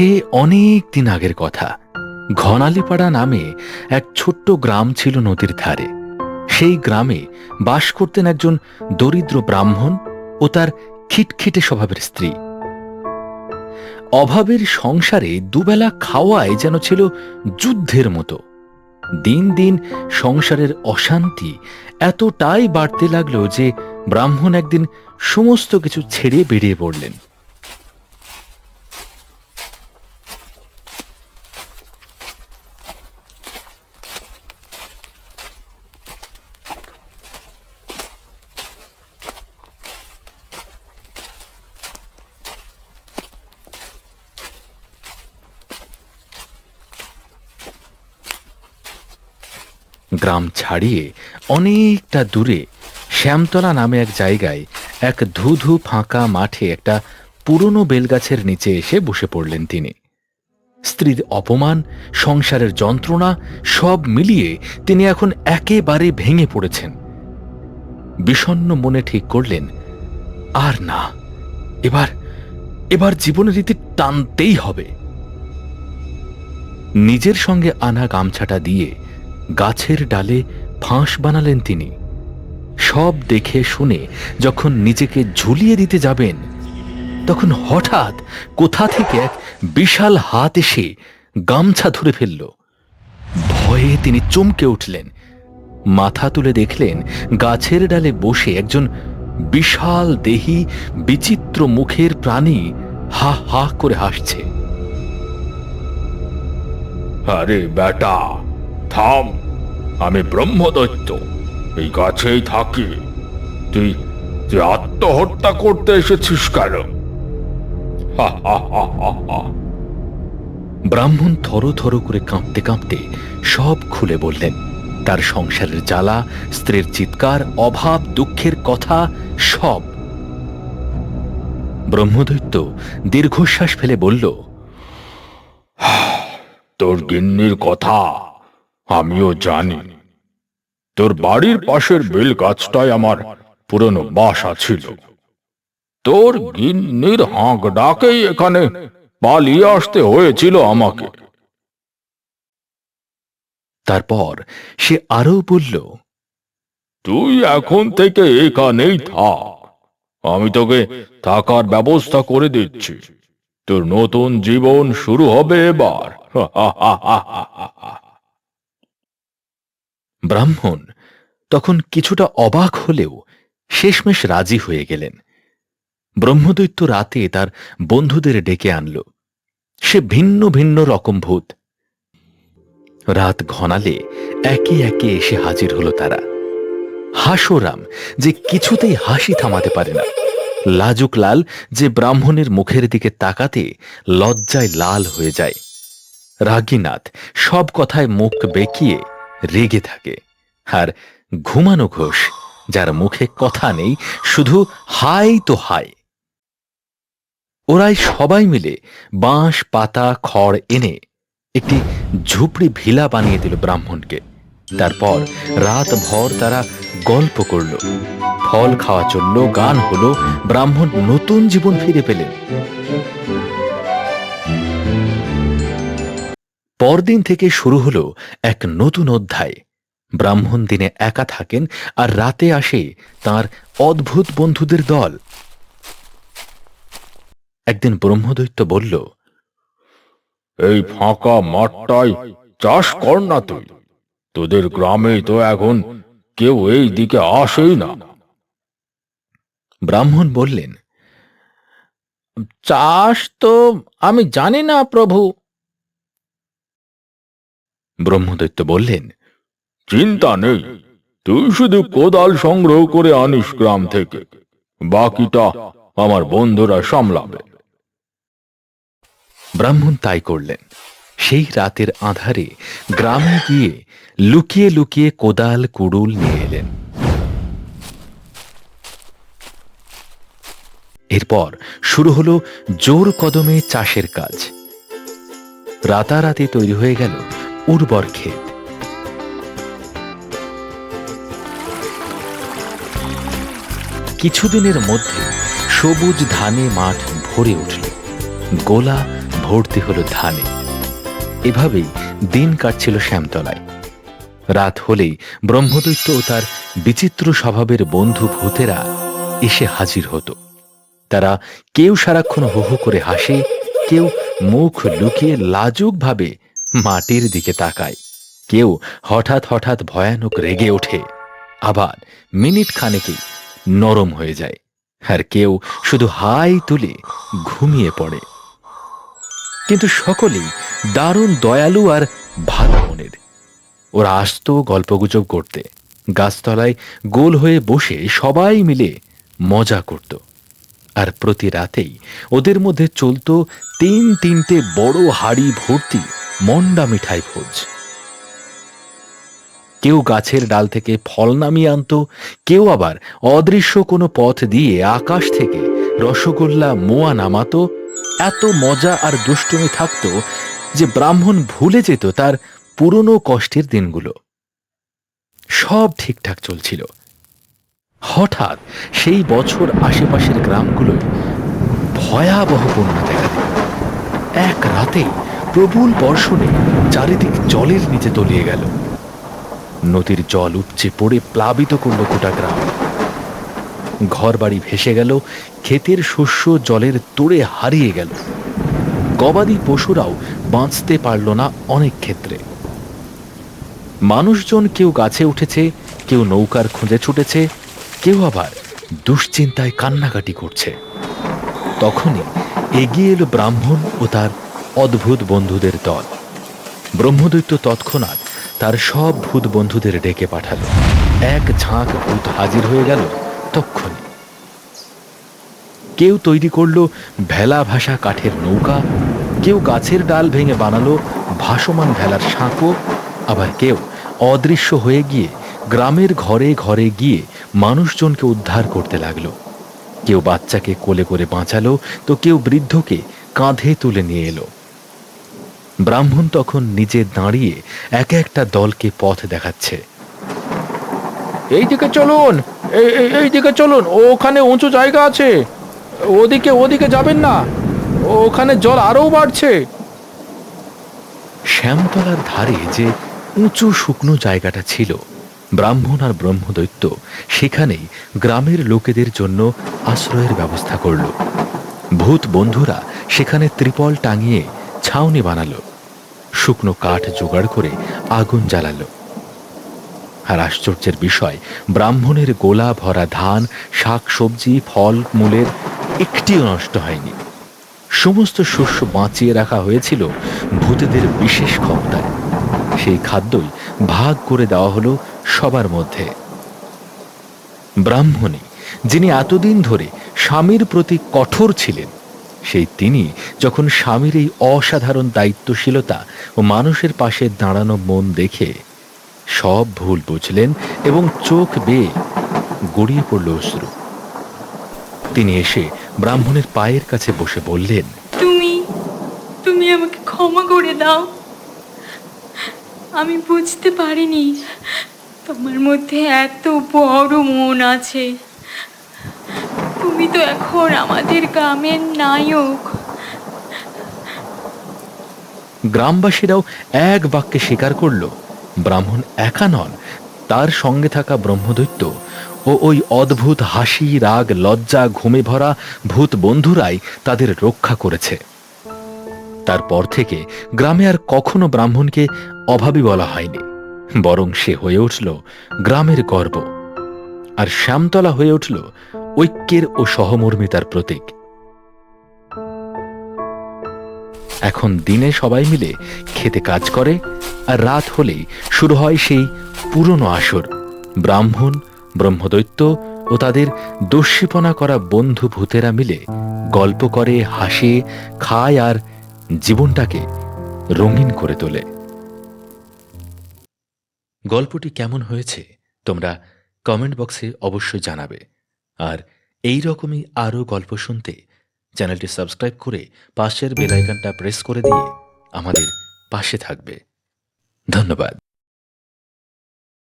সে অনেক দিন আগের কথা। ঘনালিপাড়া নামে এক ছোট্ট গ্রাম ছিল নদীর ধারে। সেই গ্রামে বাস করতেন একজন দরিদ্র ব্রাহ্মণ ও তার খিটখিটে স্বভাবের স্ত্রী। অভাবের সংসারে দুবেলা খাওয়ায় যেন ছিল যুদ্ধের মতো। দিন দিন সংসারের অশান্তি এতটাই বাড়তে লাগল যে ব্রাহ্মণ একদিন সমস্ত কিছু ছেড়ে বেরিয়ে পড়লেন। গ্রাম ছাড়িয়ে অনেকটা দূরে শ্যামতলা নামে এক জায়গায় এক ধুধু ফাঁকা মাঠে একটা পুরনো বেলগাছের নিচে এসে বসে পড়লেন তিনি। স্ত্রীর অপমান, সংসারের যন্ত্রণা সব মিলিয়ে তিনি এখন একেবারে ভেঙে পড়েছেন। বিষণ্ণ মনে ঠিক করলেন, আর না, এবার এবার জীবনের রীতি টানতেই হবে। নিজের সঙ্গে আনা গামছাটা দিয়ে গাছের ডালে ফাঁস বানালেন তিনি। সব দেখে শুনে যখন নিজেকে ঝুলিয়ে দিতে যাবেন, তখন হঠাৎ কোথা থেকে এক বিশাল হাত এসে গামছা ধরে ফেলল। ভয়ে তিনি চমকে উঠলেন। মাথা তুলে দেখলেন গাছের ডালে বসে একজন বিশাল দেহি, বিচিত্র মুখের প্রাণী হা হা করে হাসছে। আরে বেটা থাম। আমি ব্রহ্মদৈত্য। এই গাছেই থাকি। তুই তুই আত্মহত্যা করতে এসেছিস কেন। ব্রাহ্মণ থর থর করে কাঁপতে কাঁপতে সব খুলে বললেন। তার সংসারের জ্বালা স্ত্রীর চিৎকার অভাব দুঃখের কথা সব। ব্রহ্মদৈত্য দীর্ঘশ্বাস ফেলে বলল তোর গিন্নির কথা আমিও জানি। তোর বাড়ির পাশের বেল গাছটায় আমার পুরনো বাসা ছিল। তোর গিন্নির হাঁক ডাকেই এখানে পালিয়ে আসতে হয়েছিল আমাকে। তারপর সে আরও বলল তুই এখন থেকে এখানেই থাক। আমি তোকে থাকার ব্যবস্থা করে দিচ্ছি। তোর নতুন জীবন শুরু হবে এবার। ব্রাহ্মণ, তখন কিছুটা অবাক হলেও শেষমেশ রাজি হয়ে গেলেন। ব্রহ্মদৈত্য রাতে তার বন্ধুদের ডেকে আনল। সে ভিন্ন ভিন্ন রকম ভূত। রাত ঘনালে একে একে এসে হাজির হলো তারা। হাসোরাম যে কিছুতেই হাসি থামাতে পারে না। লাজুক লাল যে ব্রাহ্মণের মুখের দিকে তাকাতে লজ্জায় লাল হয়ে যায়। রাগীনাথ সব কথায় মুখ বেঁকিয়ে রেগে থাকে। আর ঘুমানো ঘোষ, যার মুখে কথা নেই, শুধু হাই তো হাই ওরাই সবাই মিলে বাঁশ, পাতা, খড় এনে একটি ঝুপড়ি ভিলা বানিয়ে দিল ব্রাহ্মণকে। তারপর রাত ভর তারা গল্প করল। ফল খাওয়া চলল, গান হলো, ব্রাহ্মণ নতুন জীবন ফিরে পেলেন। পরদিন থেকে শুরু হলো এক নতুন অধ্যায়। ব্রাহ্মণ দিনে একা থাকেন আর রাতে আসে তার অদ্ভুত বন্ধুদের দল। একদিন ব্রহ্মদৈত্য বলল এই ফাঁকা মাঠটায় চাষ কর না তুই। তোদের গ্রামে তো এখন কেউ এই দিকে আসেই না। ব্রাহ্মণ বললেন চাষ তো আমি জানি না প্রভু। ব্রহ্মদৈত্য বললেন চিন্তা নেই তুই শুধু কোদাল সংগ্রহ করে আনিস গ্রাম থেকে বাকিটা আমার বন্ধুরা সামলাবে। ব্রাহ্মণ তাই করলেন। সেই রাতের আধারে গ্রামে গিয়ে লুকিয়ে লুকিয়ে কোদাল কুড়ুল নিয়ে এলেন। এরপর শুরু হলো জোর কদমে চাষের কাজ। রাতারাতি তৈরি হয়ে গেল উর্বর ক্ষেত। কিছুদিনের মধ্যে সবুজ ধানে মাঠ ভরে উঠল। গোলা ভর্তি হলো ধানে। এভাবেই দিন কাটছিল শ্যামতলায়। রাত হলেই ব্রহ্মদৈত্য ও তার বিচিত্র স্বভাবের বন্ধু ভূতেরা এসে হাজির হতো। তারা কেউ সারাক্ষণ হো হো করে হাসে, কেউ মুখ লুকিয়ে লাজুকভাবে মাটির দিকে তাকায়। কেউ হঠাৎ হঠাৎ ভয়ানক রেগে ওঠে। আবার মিনিট খানেকেই নরম হয়ে যায়। আর কেউ শুধু হাই তুলে ঘুমিয়ে পড়ে। কিন্তু সকলেই দারুণ দয়ালু আর ভালো মনের। ওরা আসতো গল্পগুজব করতে, গাছতলায় গোল হয়ে বসে সবাই মিলে মজা করত। আর প্রতি রাতেই ওদের মধ্যে চলতো তিন তিনটে বড় হাড়ি ভর্তি মন্ডা মিঠাই ভোজ। কেউ গাছের ডাল থেকে ফল নামিয়ে আনতো, কেউ আবার অদৃশ্য কোনো পথ দিয়ে আকাশ থেকে রসগোল্লা মোয়া নামাতো। এত মজা আর দুষ্টুমি থাকতো যে ব্রাহ্মণ ভুলে যেত তার পুরনো কষ্টের দিনগুলো। সব ঠিকঠাক চলছিল। হঠাৎ সেই বছর আশেপাশের গ্রামগুলোয় ভয়াবহ বন্যা দেখা এক রাতে প্রবল বর্ষণে চারিদিক জলের নিচে তলিয়ে গেল। নদীর জল উপচে পড়ে প্লাবিত করল গোটা গ্রাম। ঘরবাড়ি ভেসে গেল, ক্ষেতের শস্য জলের তোড়ে হারিয়ে গেল। গবাদি পশুরাও বাঁচতে পারল না অনেক ক্ষেত্রে। মানুষজন কেউ গাছে উঠেছে, কেউ নৌকার খুঁজে ছুটেছে, কেউ আবার দুশ্চিন্তায় কান্নাকাটি করছে। তখনই এগিয়ে এলো ব্রাহ্মণ ও তার অদ্ভুত বন্ধুদের দল। ব্রহ্মদৈত্য তৎক্ষণাৎ তার সব ভূত বন্ধুদের ডেকে পাঠালো। এক ঝাঁক ভূত হাজির হয়ে গেল তক্ষণি। কেউ তৈরি করল ভেলা ভাসা কাঠের নৌকা, কেউ গাছের ডাল ভেঙে বানালো ভাসমান ভেলার সাঁকো, আবার কেউ অদৃশ্য হয়ে গিয়ে গ্রামের ঘরে ঘরে গিয়ে মানুষজনকে উদ্ধার করতে লাগল। কেউ বাচ্চাকে কোলে করে বাঁচালো, তো কেউ বৃদ্ধকে কাঁধে তুলে নিয়ে এলো। ব্রাহ্মণ তখন নিজে দাঁড়িয়ে এক একটা দলকে পথ দেখাচ্ছে। এই দিকে চলুন, এই দিকে চলুন, ওখানে উঁচু জায়গা আছে। ওদিকে ওদিকে যাবেন না, ওখানে জল আরও বাড়ছে। শ্যামতলার ধারে যে উঁচু শুকনো জায়গাটা ছিল, ব্রাহ্মণ আর ব্রহ্মদৈত্য সেখানেই গ্রামের লোকেদের জন্য আশ্রয়ের ব্যবস্থা করল। ভূত বন্ধুরা সেখানে ত্রিপল টাঙিয়ে ছাউনি বানালো। শুকনো কাঠ জোগাড় করে আগুন জ্বালালো। আর আশ্চর্যের বিষয়, ব্রাহ্মণের গোলা ভরা ধান, শাক, সবজি, ফল, মূলের একটিও নষ্ট হয়নি। সমস্ত শস্য বাঁচিয়ে রাখা হয়েছিল ভূতেদের বিশেষ ক্ষমতায়। সেই খাদ্যই ভাগ করে দেওয়া হলো সবার মধ্যে। ব্রাহ্মণী, যিনি এতদিন ধরে স্বামীর প্রতি কঠোর ছিলেন, সেই তিনি যখন স্বামীর এই অসাধারণ দায়িত্বশীলতা ও মানুষের পাশে দাঁড়ানো মন দেখে সব ভুল বুঝলেন এবং চোখ বেয়ে গড়িয়ে পড়ল অশ্রু। তিনি এসে ব্রাহ্মণের পায়ের কাছে বসে বললেন, তুমি তুমি আমাকে ক্ষমা করে দাও। আমি বুঝতে পারিনি তোমার মধ্যে এত বড় মন আছে। তুমি তো এখন আমাদের গ্রামের নায়ক। গ্রামবাসীরাও এক বাক্যে স্বীকার করল, ব্রাহ্মণ একা নন, তার সঙ্গে থাকা ব্রহ্মদৈত্য ও ওই অদ্ভুত হাসি, রাগ, লজ্জা, ঘুমে ভরা ভূত বন্ধুরাই তাদের রক্ষা করেছে। তারপর থেকে গ্রামে আর কখনো ব্রাহ্মণকে অভাবী বলা হয়নি, বরং সে হয়ে উঠল গ্রামের গর্ব। আর শ্যামতলা হয়ে উঠল ঐক্যের ও সহমর্মিতার প্রতীক। এখন দিনে সবাই মিলে খেতে কাজ করে আর রাত হলেই শুরু হয় সেই পুরনো আসর। ব্রাহ্মণ, ব্রহ্মদৈত্য ও তাদের দস্যিপনা করা বন্ধু ভূতেরা মিলে গল্প করে, হাসে, খায় আর জীবনটাকে রঙিন করে তোলে। গল্পটি কেমন হয়েছে তোমরা কমেন্ট বক্সে অবশ্যই জানাবে। আর এই রকমই আরও গল্প শুনতে চ্যানেলটি সাবস্ক্রাইব করে পাশের বেলাইকানটা প্রেস করে দিয়ে আমাদের পাশে থাকবে। ধন্যবাদ।